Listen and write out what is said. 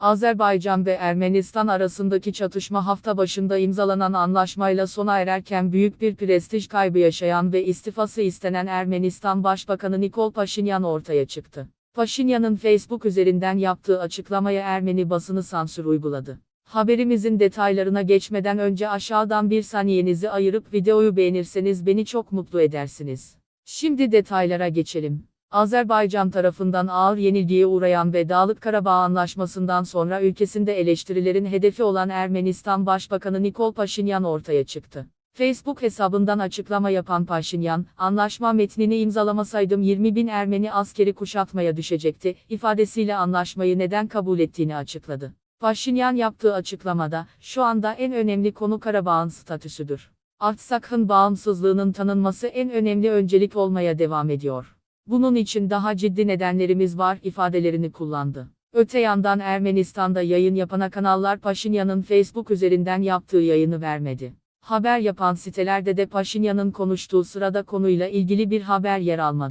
Azerbaycan ve Ermenistan arasındaki çatışma hafta başında imzalanan anlaşmayla sona ererken büyük bir prestij kaybı yaşayan ve istifası istenen Ermenistan Başbakanı Nikol Paşinyan ortaya çıktı. Paşinyan'ın Facebook üzerinden yaptığı açıklamaya Ermeni basını sansür uyguladı. Haberimizin detaylarına geçmeden önce aşağıdan bir saniyenizi ayırıp videoyu beğenirseniz beni çok mutlu edersiniz. Şimdi detaylara geçelim. Azerbaycan tarafından ağır yenilgiye uğrayan ve Dağlık Karabağ Anlaşması'ndan sonra ülkesinde eleştirilerin hedefi olan Ermenistan Başbakanı Nikol Paşinyan ortaya çıktı. Facebook hesabından açıklama yapan Paşinyan, anlaşma metnini imzalamasaydım 20 bin Ermeni askeri kuşatmaya düşecekti, ifadesiyle anlaşmayı neden kabul ettiğini açıkladı. Paşinyan yaptığı açıklamada, şu anda en önemli konu Karabağ'ın statüsüdür. Artsak'ın bağımsızlığının tanınması en önemli öncelik olmaya devam ediyor. Bunun için daha ciddi nedenlerimiz var ifadelerini kullandı. Öte yandan Ermenistan'da yayın yapan kanallar Paşinyan'ın Facebook üzerinden yaptığı yayını vermedi. Haber yapan sitelerde de Paşinyan'ın konuştuğu sırada konuyla ilgili bir haber yer almadı.